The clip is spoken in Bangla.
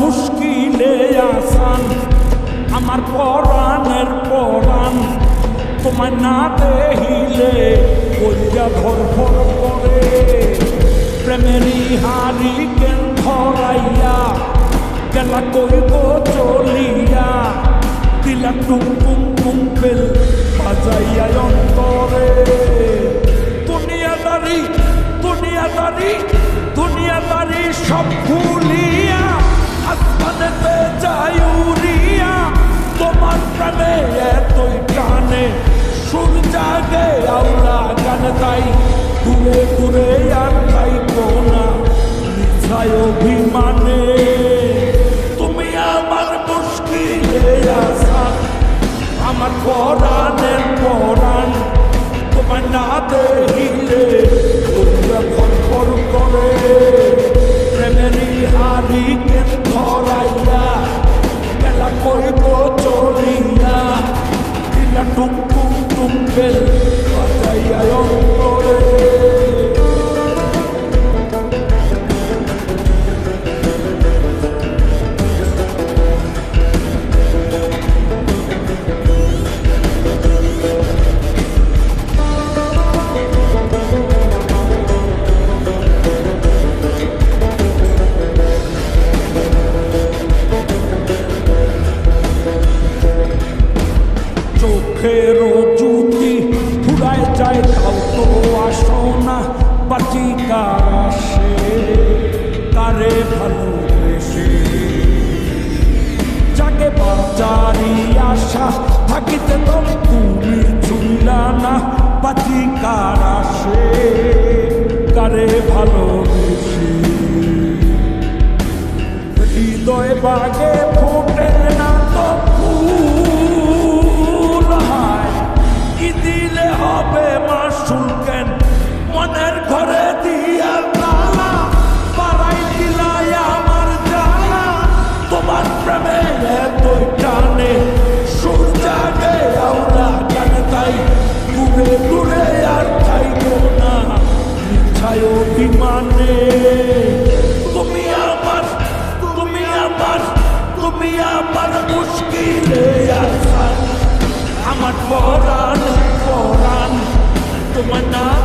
মুশকিলে আসান, আমার পরাণের পরাণ। তোমার না দেহিলে কইয়া ধর ভর করে। প্রেমেরই হারি কেন ধরাইয়া গেলা কইব চলিয়া দিলা টুম টুম টুম বেল বাজাইয়া অন্তরে। দুনিয়াদারি দুনিয়াদারি দুনিয়াদারি সব ভুলিয়া আওলা গান তাই দূরে দূরে আর তাই কোনা নিছায় অভিমানে তুমি আমার মুশকিলে আসা আমার পরাণের pero বাঁচি কার আসে? কারে ভালোবেসে? যাকে বাজারি আশা থাকিতে তো তুমি চুলা না বাঁচি কার আসে? কারে ভালোবেসে? হৃদয় বাগে ফোটে না তোমার